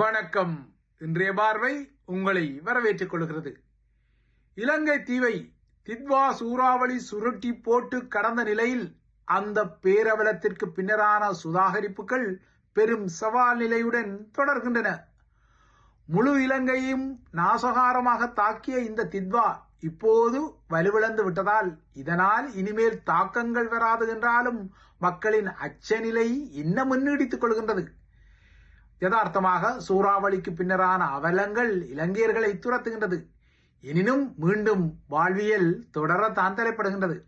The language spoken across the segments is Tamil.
வணக்கம். இன்றைய பார்வை உங்களை வரவேற்றுக் கொள்கிறது. இலங்கை தீவை தித்வா சூறாவளி சுருட்டி போட்டு கடந்த நிலையில் அந்த பேரவலத்திற்கு பின்னரான சுதாகரிப்புகள் பெரும் சவால் நிலையுடன் தொடர்கின்றன. முழு இலங்கையும் நாசகாரமாக தாக்கிய இந்த தித்வா இப்போது வலுவிழந்து விட்டதால் இதனால் இனிமேல் தாக்கங்கள் வராது என்றாலும் மக்களின் அச்சநிலை இன்னும் முன்னெடுத்துக் கொள்கின்றது. யதார்த்தமாக சூறாவளிக்கு பின்னரான அவலங்கள் இலங்கையர்களை துரத்துகின்றது. எனினும் மீண்டும் வாழ்வியல் தொடர தலைப்படுகின்றது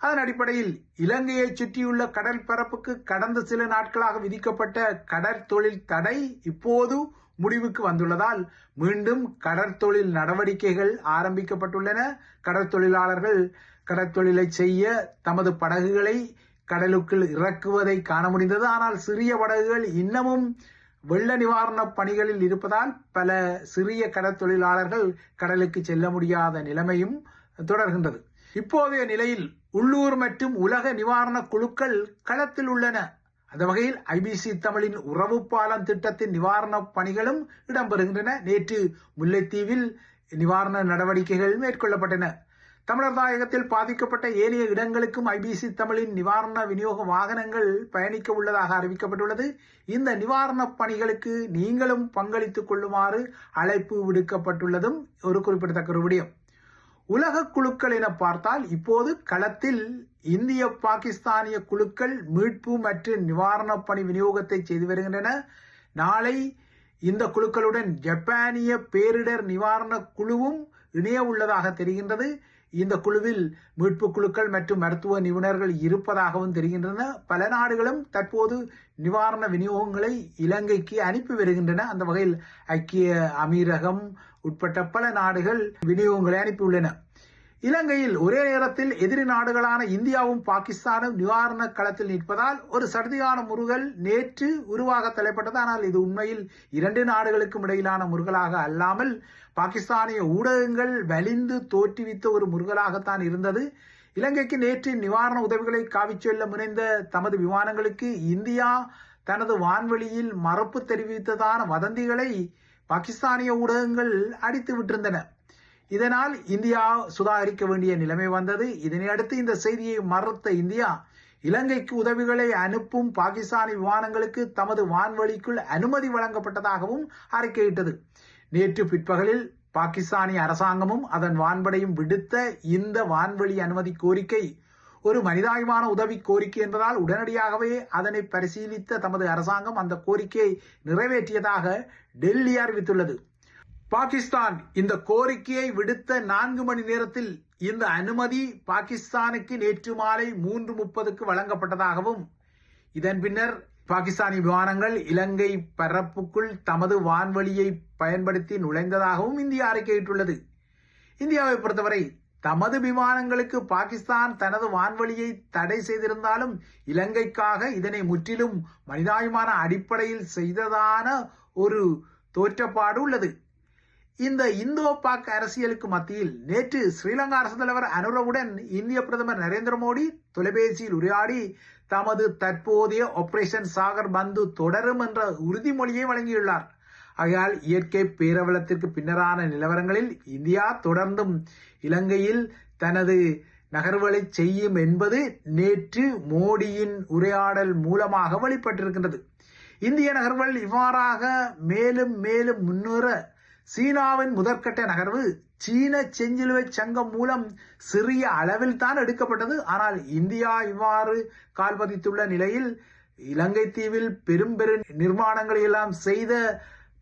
அதன் அடிப்படையில் இலங்கையை சுற்றியுள்ள கடல் பரப்புக்கு கடந்த சில நாட்களாக விதிக்கப்பட்ட கடற்தொழில் தடை இப்போது முடிவுக்கு வந்துள்ளதால் மீண்டும் கடற்தொழில் நடவடிக்கைகள் ஆரம்பிக்கப்பட்டுள்ளன. கடற்தொழிலாளர்கள் கடற்தொழிலை செய்ய தமது படகுகளை கடலுக்குள் இறக்குவதை காண முடிந்தது. ஆனால் சிறிய படகுகள் இன்னமும் வெள்ள நிவாரண பணிகளில் இருப்பதால் பல சிறிய கடற்தொழிலாளர்கள் கடலுக்கு செல்ல முடியாத நிலைமையும் தொடர்கின்றது. இப்போதைய நிலையில் உள்ளூர் மற்றும் உலக நிவாரண குழுக்கள் களத்தில் உள்ளன. அந்த வகையில் ஐபிசி தமிழின் உறவு பாலம் திட்டத்தின் நிவாரணப் பணிகளும் இடம்பெறுகின்றன. நேற்று முல்லைத்தீவில் நிவாரண நடவடிக்கைகள் மேற்கொள்ளப்பட்டன. தமிழர் தாயகத்தில் பாதிக்கப்பட்ட ஏனைய இடங்களுக்கும் ஐபிசி தமிழின் நிவாரண விநியோக வாகனங்கள் பயணிக்க உள்ளதாக அறிவிக்கப்பட்டுள்ளது. இந்த நிவாரணப் பணிகளுக்கு நீங்களும் பங்களித்துக் கொள்ளுமாறு அழைப்பு விடுக்கப்பட்டுள்ளதும் ஒரு குறிப்பிடத்தக்க ஒரு விடயம். உலக குழுக்கள் என பார்த்தால் இப்போது களத்தில் இந்திய பாகிஸ்தானிய குழுக்கள் மீட்பு மற்றும் நிவாரணப் பணி விநியோகத்தை செய்து வருகின்றன. நாளை இந்த குழுக்களுடன் ஜப்பானிய பேரிடர் நிவாரண குழுவும் இணைய உள்ளதாக தெரிகின்றது. இந்த குழுவில் மீட்பு குழுக்கள் மற்றும் மருத்துவ நிபுணர்கள் இருப்பதாகவும் தெரிகின்றன. பல நாடுகளும் தற்போது நிவாரண விநியோகங்களை இலங்கைக்கு அனுப்பி வருகின்றன. அந்த வகையில் ஐக்கிய அமீரகம் உட்பட்ட பல நாடுகள் விநியோகங்களை அனுப்பியுள்ளன. இலங்கையில் ஒரே நேரத்தில் எதிரி நாடுகளான இந்தியாவும் பாகிஸ்தானும் நிவாரண களத்தில் நிற்பதால் ஒரு சடுதியான முருகல் நேற்று உருவாக தலைப்பட்டது. ஆனால் இது உண்மையில் இரண்டு நாடுகளுக்கும் இடையிலான முருகலாக அல்லாமல் பாகிஸ்தானிய ஊடகங்கள் வலிந்து தோற்றுவித்த ஒரு முருகலாகத்தான் இருந்தது. இலங்கைக்கு நேற்று நிவாரண உதவிகளை காவிச் செல்ல முனைந்த தமது விமானங்களுக்கு இந்தியா தனது வான்வெளியில் மறப்பு தெரிவித்ததான வதந்திகளை பாகிஸ்தானிய ஊடகங்கள் அடித்து விட்டிருந்தன இதனால் இந்தியா சுதாகரிக்க வேண்டிய நிலைமை வந்தது. இதனை அடுத்து இந்த செய்தியை மறுத்த இந்தியா இலங்கைக்கு உதவிகளை அனுப்பும் பாகிஸ்தானி விமானங்களுக்கு தமது வான்வழிக்குள் அனுமதி வழங்கப்பட்டதாகவும் அறிக்கையிட்டது. நேற்று பிற்பகலில் பாகிஸ்தானிய அரசாங்கமும் அதன் வான்படையும் விடுத்த இந்த வான்வழி அனுமதி கோரிக்கை ஒரு மனிதாயமான உதவி கோரிக்கை என்பதால் உடனடியாகவே அதனை பரிசீலித்த தமது அரசாங்கம் அந்த கோரிக்கையை நிறைவேற்றியதாக டெல்லி அறிவித்துள்ளது. பாகிஸ்தான் இந்த கோரிக்கையை விடுத்த நான்கு மணி நேரத்தில் இந்த அனுமதி பாகிஸ்தானுக்கு நேற்று மாலை மூன்று முப்பதுக்கு வழங்கப்பட்டதாகவும் இதன் பின்னர் பாகிஸ்தானி விமானங்கள் இலங்கை பரப்புக்குள் தமது வான்வழியை பயன்படுத்தி நுழைந்ததாகவும் இந்தியா அறிக்கையிட்டுள்ளது. இந்தியாவை பொறுத்தவரை தமது விமானங்களுக்கு பாகிஸ்தான் தனது வான்வழியை தடை செய்திருந்தாலும் இலங்கைக்காக இதனை முற்றிலும் மனிதாபிமான அடிப்படையில் செய்ததான ஒரு தோற்றப்பாடு உள்ளது. இந்த இந்தோ பாக் அரசியலுக்கு மத்தியில் நேற்று ஸ்ரீலங்கா அரசு தலைவர் அனுரவுடன் இந்திய பிரதமர் நரேந்திர மோடி தொலைபேசியில் உரையாடி தமது தற்போதைய ஆபரேஷன் சாகர் பந்து தொடரும் என்ற உறுதிமொழியை வழங்கியுள்ளார். ஆகையால் இயற்கை பேரவலத்திற்கு பின்னரான நிலவரங்களில் இந்தியா தொடர்ந்தும் இலங்கையில் தனது நகர்வுகளை செய்யும் என்பது நேற்று மோடியின் உரையாடல் மூலமாக வெளிப்பட்டிருக்கின்றது. இந்திய நகர்வுகள் இவ்வாறாக மேலும் மேலும் முன்னேற சீனாவின் முதற்கட்ட நகர்வு சீன செஞ்சிலுவை சங்கம் மூலம் சிறிய அளவில் தான் எடுக்கப்பட்டது. ஆனால் இந்தியா இவ்வாறு கால் பதித்துள்ள நிலையில் இலங்கை தீவில் பெரும் பெரும் நிர்மாணங்களை எல்லாம் செய்த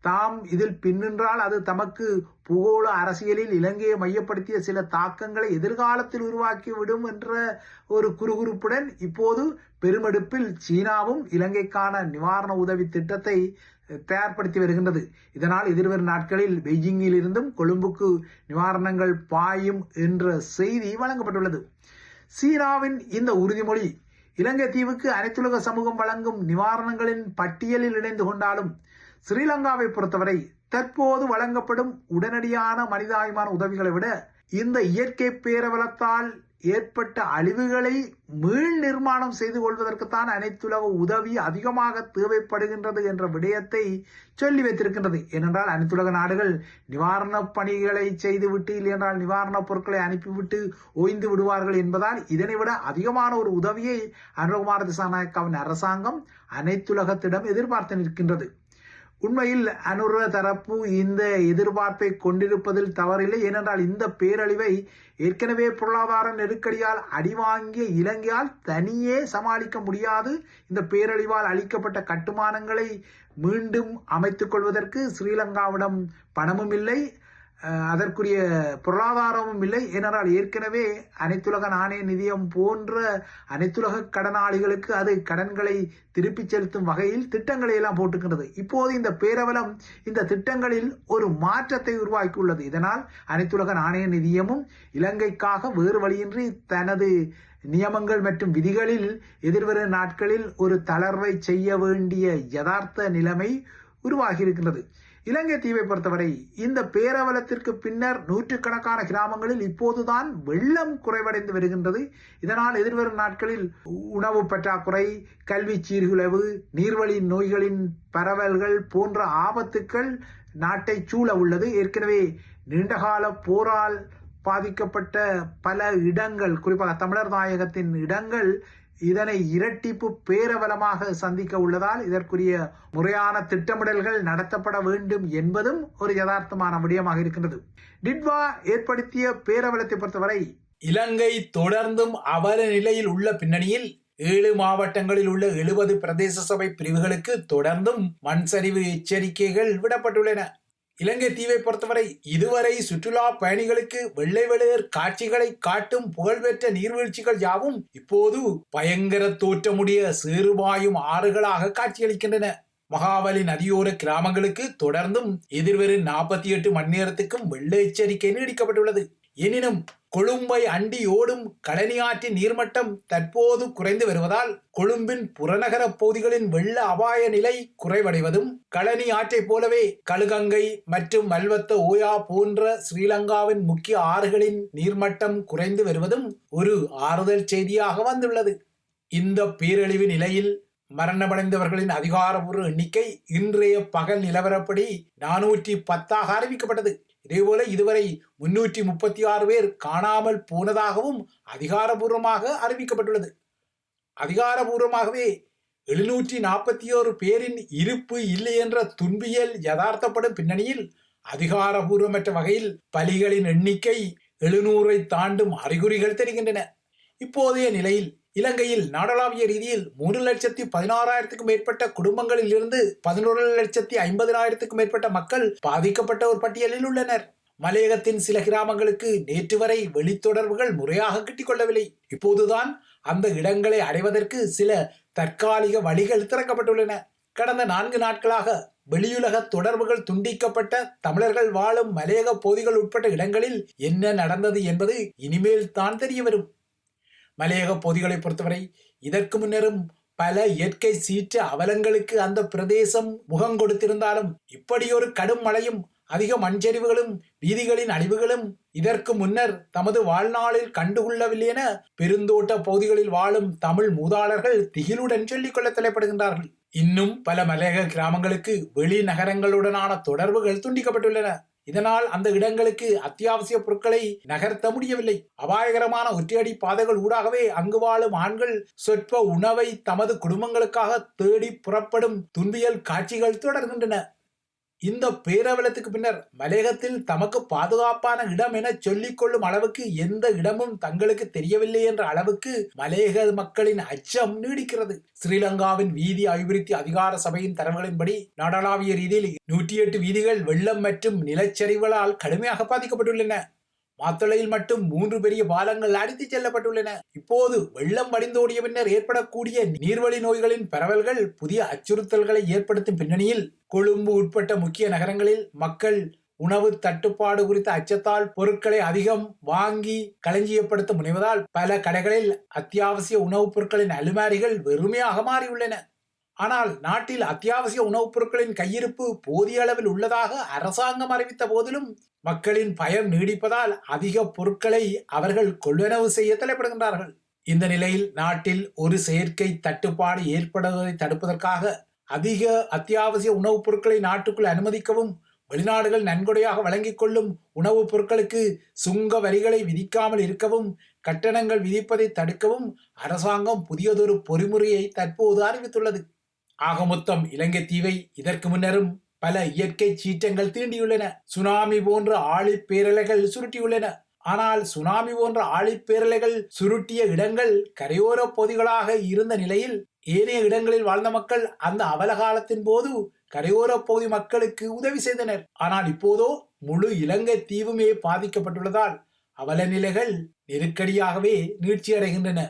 தாம் இதில் பின்னின்றால் அது தமக்கு பூகோள அரசியலில் இலங்கையை மையப்படுத்திய சில தாக்கங்களை எதிர்காலத்தில் உருவாக்கிவிடும் என்ற ஒரு குறுகுறுப்புடன் இப்போது பெருமெடுப்பில் சீனாவும் இலங்கைக்கான நிவாரண உதவி திட்டத்தை தயார்படுத்தி வருகின்றது. இதனால் எதிர்வரும் நாட்களில் பெய்ஜிங்கில் இருந்தும் கொழும்புக்கு நிவாரணங்கள் பாயும் என்ற செய்தி வழங்கப்பட்டுள்ளது. சீனாவின் இந்த உறுதிமொழி இலங்கை தீவுக்கு அனைத்துலக சமூகம் வழங்கும் நிவாரணங்களின் பட்டியலில் இணைந்து கொண்டாலும் ஸ்ரீலங்காவை பொறுத்தவரை தற்போது வழங்கப்படும் உடனடியான மனிதாயமான உதவிகளை விட இந்த இயற்கை பேரவலத்தால் ஏற்பட்ட அழிவுகளை மீள் நிர்மாணம் செய்து கொள்வதற்குத்தான் அனைத்துலக உதவி அதிகமாக தேவைப்படுகின்றது என்ற விடயத்தை சொல்லி வைத்திருக்கின்றது. ஏனென்றால் அனைத்துலக நாடுகள் நிவாரணப் பணிகளை செய்துவிட்டு இல்லையென்றால் நிவாரணப் பொருட்களை அனுப்பிவிட்டு ஓய்ந்து விடுவார்கள் என்பதால் இதனை விட அதிகமான ஒரு உதவியை அனுகுமார திசாநாயக்காவின் அரசாங்கம் அனைத்துலகத்திடம் எதிர்பார்த்து நிற்கின்றது. உண்மையில் அனுர தரப்பு இந்த எதிர்பார்ப்பை கொண்டிருப்பதில் தவறில்லை. ஏனென்றால் இந்த பேரழிவை ஏற்கனவே பொருளாதார நெருக்கடியால் அடிவாங்கிய இலங்கையால் தனியே சமாளிக்க முடியாது. இந்த பேரழிவால் அளிக்கப்பட்ட கட்டுமானங்களை மீண்டும் அமைத்துக் கொள்வதற்கு ஸ்ரீலங்காவிடம் பணமும் இல்லை. அதற்குரிய பொருளாதாரமும் இல்லை. ஏனென்றால் ஏற்கனவே அனைத்துலக நாணய நிதியம் போன்ற அனைத்துலக கடனாளிகளுக்கு அது கடன்களை திருப்பிச் செலுத்தும் வகையில் திட்டங்களை எல்லாம் போட்டுக்கின்றது. இப்போது இந்த பேரவலம் இந்த திட்டங்களில் ஒரு மாற்றத்தை உருவாக்கியுள்ளது. இதனால் அனைத்துலக நாணய நிதியமும் இலங்கைக்காக வேறு வழியின்றி தனது நியமங்கள் மற்றும் விதிகளில் எதிர்வரும் நாட்களில் ஒரு தளர்வை செய்ய வேண்டிய யதார்த்த நிலைமை உருவாகியிருக்கின்றது. இலங்கை தீவை பொறுத்தவரை இந்த பேரவலத்திற்கு பின்னர் நூற்றுக்கணக்கான கிராமங்களில் இப்போதுதான் வெள்ளம் குறைவடைந்து வருகின்றது. இதனால் எதிர்வரும் நாட்களில் உணவு பற்றாக்குறை கல்வி சீர்குலைவு நீர்வழி நோய்களின் பரவல்கள் போன்ற ஆபத்துக்கள் நாட்டை சூழ உள்ளது. ஏற்கனவே நீண்டகால போரால் பாதிக்கப்பட்ட பல இடங்கள் குறிப்பாக தமிழர் நாயகத்தின் இடங்கள் இதனை இரட்டிப்பு பேரவலமாக சந்திக்க உள்ளதால் இதற்குரிய முறையான திட்டமிடல்கள் நடத்தப்பட வேண்டும் என்பதும் ஒரு யதார்த்தமான விடயமாக இருக்கின்றது. டிட்வா ஏற்படுத்திய பேரவலத்தை பொறுத்தவரை இலங்கை தொடர்ந்தும் அவல நிலையில் உள்ள பின்னணியில் ஏழு மாவட்டங்களில் உள்ள எழுபது பிரதேச சபை பிரிவுகளுக்கு தொடர்ந்தும் மண் சரிவு எச்சரிக்கைகள் விடப்பட்டுள்ளன. இலங்கை தீவை பொறுத்தவரை இதுவரை சுற்றுலா பயணிகளுக்கு வெள்ளை வெளியர் காட்சிகளை காட்டும் புகழ்பெற்ற நீர்வீழ்ச்சிகள் யாவும் இப்போது பயங்கர தோற்றமுடைய சேறுபாயும் ஆறுகளாக காட்சியளிக்கின்றன. மகாவலி நதியோர கிராமங்களுக்கு தொடர்ந்தும் எதிர்வரும் நாற்பத்தி எட்டு மணி நேரத்துக்கும் வெள்ள எச்சரிக்கை நீடிக்கப்பட்டுள்ளது. எனினும் கொழும்பை அண்டி ஓடும் கழனியாற்றின் நீர்மட்டம் தற்போது குறைந்து வருவதால் கொழும்பின் புறநகர பகுதிகளின் வெள்ள அபாய நிலை குறைவடைவதும் கழனி ஆற்றைப் போலவே கழுகங்கை மற்றும் மல்வத்த ஓயா போன்ற ஸ்ரீலங்காவின் முக்கிய ஆறுகளின் நீர்மட்டம் குறைந்து வருவதும் ஒரு ஆறுதல் செய்தியாக வந்துள்ளது. இந்த பேரழிவு நிலையில் மரணமடைந்தவர்களின் அதிகாரப்பூர்வ எண்ணிக்கை இன்றைய பகல் நிலவரப்படி நானூற்றி பத்தாக அறிவிக்கப்பட்டது. இதேபோல இதுவரை முன்னூற்றி முப்பத்தி ஆறு பேர் காணாமல் போனதாகவும் அதிகாரபூர்வமாக அறிவிக்கப்பட்டுள்ளது. அதிகாரபூர்வமாகவே எழுநூற்றி நாற்பத்தி ஓரு பேரின் இருப்பு இல்லை என்ற துன்பியல் யதார்த்தப்படும் பின்னணியில் அதிகாரபூர்வமற்ற வகையில் பலிகளின் எண்ணிக்கை எழுநூறை தாண்டும் அறிகுறிகள் தெரிகின்றன. இப்போதைய நிலையில் இலங்கையில் நாடளாவிய ரீதியில் மூன்று லட்சத்தி பதினாறாயிரத்துக்கும் மேற்பட்ட குடும்பங்களில் இருந்து பதினோரு லட்சத்தி ஐம்பதினாயிரத்துக்கும் மேற்பட்ட மக்கள் பாதிக்கப்பட்ட ஒரு பட்டியலில் உள்ளனர். மலையகத்தின் சில கிராமங்களுக்கு நேற்று வரை வெளித்தொடர்புகள் முறையாக கிட்டிக்கொள்ளவில்லை இப்போதுதான் அந்த இடங்களை அடைவதற்கு சில தற்காலிக வழிகள் திறக்கப்பட்டுள்ளன. கடந்த நான்கு நாட்களாக வெளியுலக தொடர்புகள் துண்டிக்கப்பட்ட தமிழர்கள் வாழும் மலையக பகுதிகள் உட்பட்ட இடங்களில் என்ன நடந்தது என்பது இனிமேல் தான் தெரிய வரும் மலையக பகுதிகளை பொறுத்தவரை இதற்கு முன்னரும் பல இயற்கை சீற்ற அவலங்களுக்கு அந்த பிரதேசம் முகம் கொடுத்திருந்தாலும் இப்படியொரு கடும் மழையும் அதிக மண்சரிவுகளும் வீதிகளின் அழிவுகளும் இதற்கு முன்னர் தமது வாழ்நாளில் கண்டுகொள்ளவில்லை என பெருந்தோட்ட பகுதிகளில் வாழும் தமிழ் மூதாளர்கள் திகிலுடன் சொல்லிக்கொள்ள தலைப்படுகின்றார்கள். இன்னும் பல மலையக கிராமங்களுக்கு வெளி நகரங்களுடனான தொடர்புகள் துண்டிக்கப்பட்டுள்ளன. இதனால் அந்த இடங்களுக்கு அத்தியாவசிய பொருட்களை நகர்த்த முடியவில்லை. அபாயகரமான ஒற்றையடி பாதைகள் ஊடாகவே அங்கு வாழும் ஆண்கள் சொற்ப உணவை தமது குடும்பங்களுக்காக தேடி புறப்படும் துன்பியல் காட்சிகள் தொடர்கின்றன. இந்த பேரவலத்துக்கு பின்னர் மலையகத்தில் தமக்கு பாதுகாப்பான இடம் என சொல்லிக் கொள்ளும் அளவுக்கு எந்த இடமும் தங்களுக்கு தெரியவில்லை என்ற அளவுக்கு மலையக மக்களின் அச்சம் நீடிக்கிறது. ஸ்ரீலங்காவின் வீதி அபிவிருத்தி அதிகார சபையின் தரவுகளின்படி நாடளாவிய ரீதியில் நூற்றி எட்டு வீதிகள் வெள்ளம் மற்றும் நிலச்சரிவுகளால் கடுமையாக பாதிக்கப்பட்டுள்ளன. மாத்தளையில் மட்டும் மூன்று பெரிய பாலங்கள் அடித்துச் செல்லப்பட்டுள்ளன. இப்போது வெள்ளம் வடிந்தோடிய பின்னர் ஏற்படக்கூடிய நீர்வழி நோய்களின் பரவல்கள் புதிய அச்சுறுத்தல்களை ஏற்படுத்தும் பின்னணியில் கொழும்பு உட்பட்ட முக்கிய நகரங்களில் மக்கள் உணவு தட்டுப்பாடு குறித்த அச்சத்தால் பொருட்களை அதிகம் வாங்கி களஞ்சியப்படுத்த முனைவதால் பல கடைகளில் அத்தியாவசிய உணவுப் பொருட்களின் அலுமாரிகள் வெறுமையாக மாறியுள்ளன. ஆனால் நாட்டில் அத்தியாவசிய உணவுப் பொருட்களின் கையிருப்பு போதிய அளவில் உள்ளதாக அரசாங்கம் அறிவித்த போதிலும் மக்களின் பயம் நீடிப்பதால் அதிக பொருட்களை அவர்கள் கொள்வனவு செய்ய தலைப்படுகின்றார்கள். இந்த நிலையில் நாட்டில் ஒரு செயற்கை தட்டுப்பாடு ஏற்படுவதை தடுப்பதற்காக அதிக அத்தியாவசிய உணவுப் பொருட்களை நாட்டுக்குள் அனுமதிக்கவும் வெளிநாடுகள் நன்கொடையாக வழங்கிக் கொள்ளும் உணவுப் பொருட்களுக்கு சுங்க வரிகளை விதிக்காமல் இருக்கவும் கட்டணங்கள் விதிப்பதை தடுக்கவும் அரசாங்கம் புதியதொரு பொறிமுறையை தற்போது அறிவித்துள்ளது. ஆக மொத்தம் இலங்கை தீவை இதற்கு முன்னரும் பல இயற்கை சீற்றங்கள் தீண்டியுள்ளன சுனாமி போன்ற ஆழிப்பேரலைகள் சுருட்டியுள்ளன. ஆனால் சுனாமி போன்ற ஆழிப்பேரலைகள் சுருட்டிய இடங்கள் கரையோர பகுதிகளாக இருந்த நிலையில் ஏனைய இடங்களில் வாழ்ந்த மக்கள் அந்த அவலகாலத்தின் போது கரையோர பகுதி மக்களுக்கு உதவி செய்தனர். ஆனால் இப்போதோ முழு இலங்கை தீவுமே பாதிக்கப்பட்டுள்ளதால் அவல நிலைகள் நெருக்கடியாகவே நீட்சியடைகின்றன